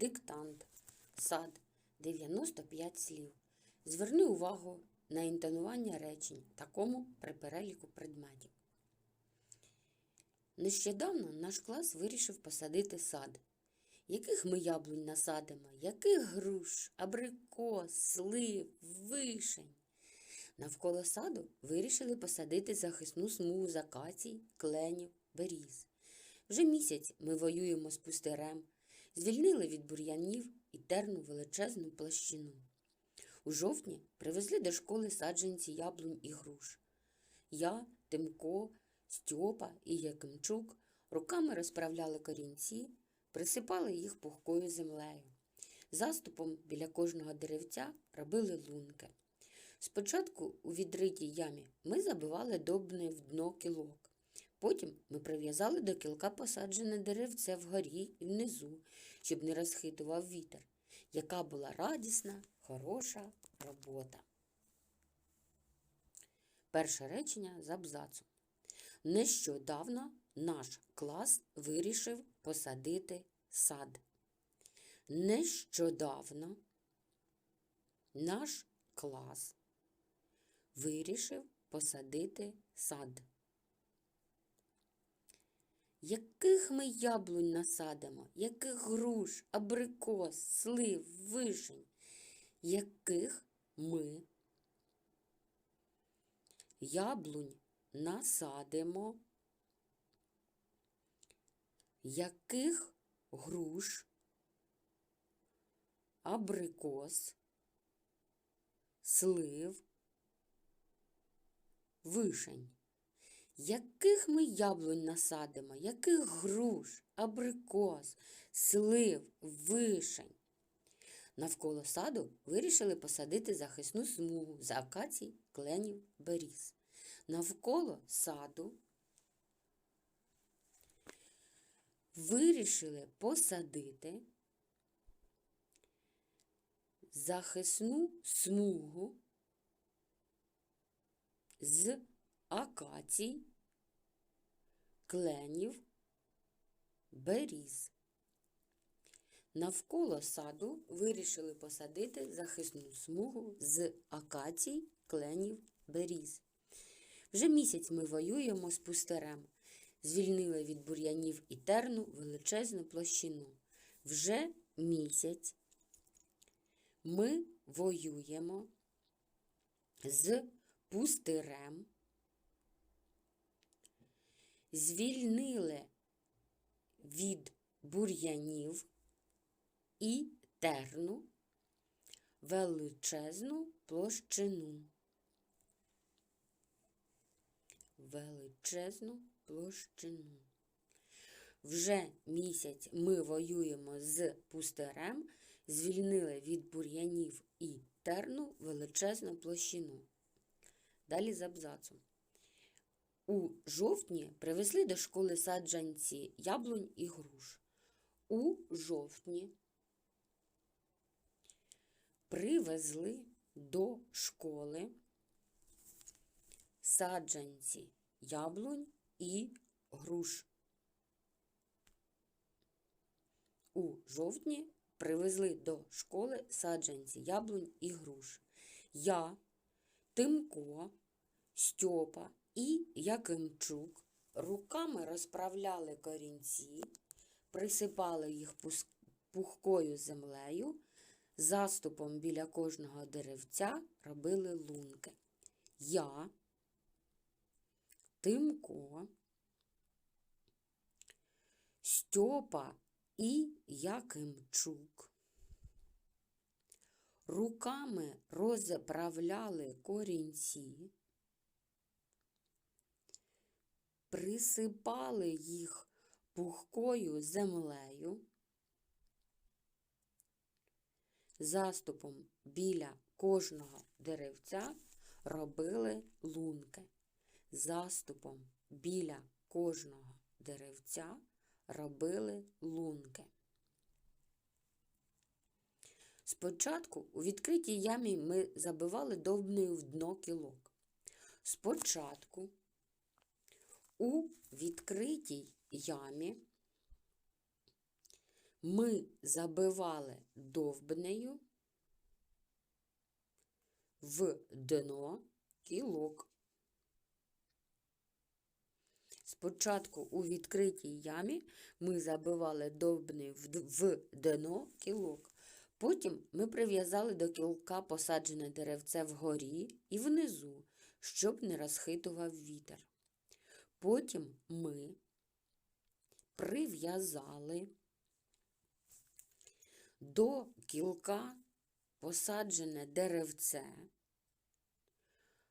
Диктант. Сад. 95 слів. Зверни увагу на інтонування речень, такому при переліку предметів. Нещодавно наш клас вирішив посадити сад. Яких ми яблунь насадимо? Яких груш, абрикос, слив, вишень? Навколо саду вирішили посадити захисну смугу з акацій, кленів, беріз. Вже місяць ми воюємо з пустирем, звільнили від бур'янів і терну величезну площину. У жовтні привезли до школи саджанці яблунь і груш. Я, Тимко, Стьопа і Якимчук руками розправляли корінці, присипали їх пухкою землею. Заступом біля кожного деревця робили лунки. Спочатку у відритій ямі ми забивали добне в дно кілок. Потім ми прив'язали до кілка посаджене деревце вгорі і внизу, щоб не розхитував вітер. Яка була радісна, хороша робота. Перше речення з абзацу. Нещодавно наш клас вирішив посадити сад. Нещодавно наш клас вирішив посадити сад. Яких ми яблунь насадимо, яких груш, абрикос, слив, вишень, яких ми яблунь насадимо, яких груш, абрикос, слив, вишень. Яких ми яблунь насадимо, яких груш, абрикос, слив, вишень. Навколо саду вирішили посадити захисну смугу з акацій, кленів, беріз. Навколо саду вирішили посадити захисну смугу з акацій, кленів, беріз. Навколо саду вирішили посадити захисну смугу з акацій, кленів, беріз. Вже місяць ми воюємо з пустирем, звільнили від бур'янів і терну величезну площину. Вже місяць ми воюємо з пустирем, звільнили від бур'янів і терну величезну площину. Величезну площину. Вже місяць ми воюємо з пустирем, звільнили від бур'янів і терну величезну площину. Далі з абзацом. У жовтні привезли до школи саджанці яблунь і груш. У жовтні привезли до школи саджанці яблунь і груш. У жовтні привезли до школи саджанці яблунь і груш. Я, Тимко, Стьопа і Якимчук руками розправляли корінці, присипали їх пухкою землею, заступом біля кожного деревця робили лунки. Я, Тимко, Стьопа і Якимчук руками розправляли корінці, присипали їх пухкою землею, заступом біля кожного деревця робили лунки. Заступом біля кожного деревця робили лунки. Спочатку у відкритій ямі ми забивали довбнею в дно кілок. Спочатку у відкритій ямі Ми забивали довбнею в дно кілок. Спочатку у відкритій ямі ми забивали довбнею в дно кілок. Потім ми прив'язали до кілка посаджене деревце вгорі і внизу, щоб не розхитував вітер. Потім ми прив'язали до кілка посаджене деревце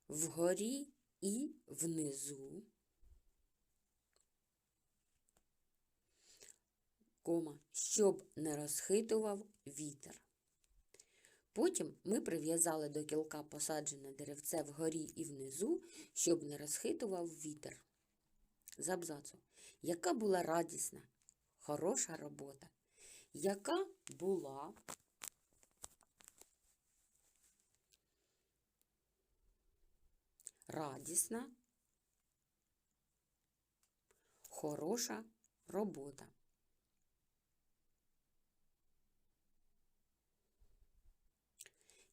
вгорі і внизу, кома, щоб не розхитував вітер. Потім ми прив'язали до кілка посаджене деревце вгорі і внизу, щоб не розхитував вітер. З абзацу. Яка була радісна, хороша робота. Яка була радісна, хороша робота.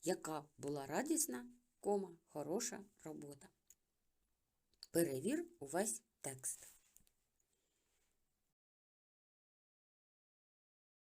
Яка була радісна, кома, хороша робота. Перевір увесь текст.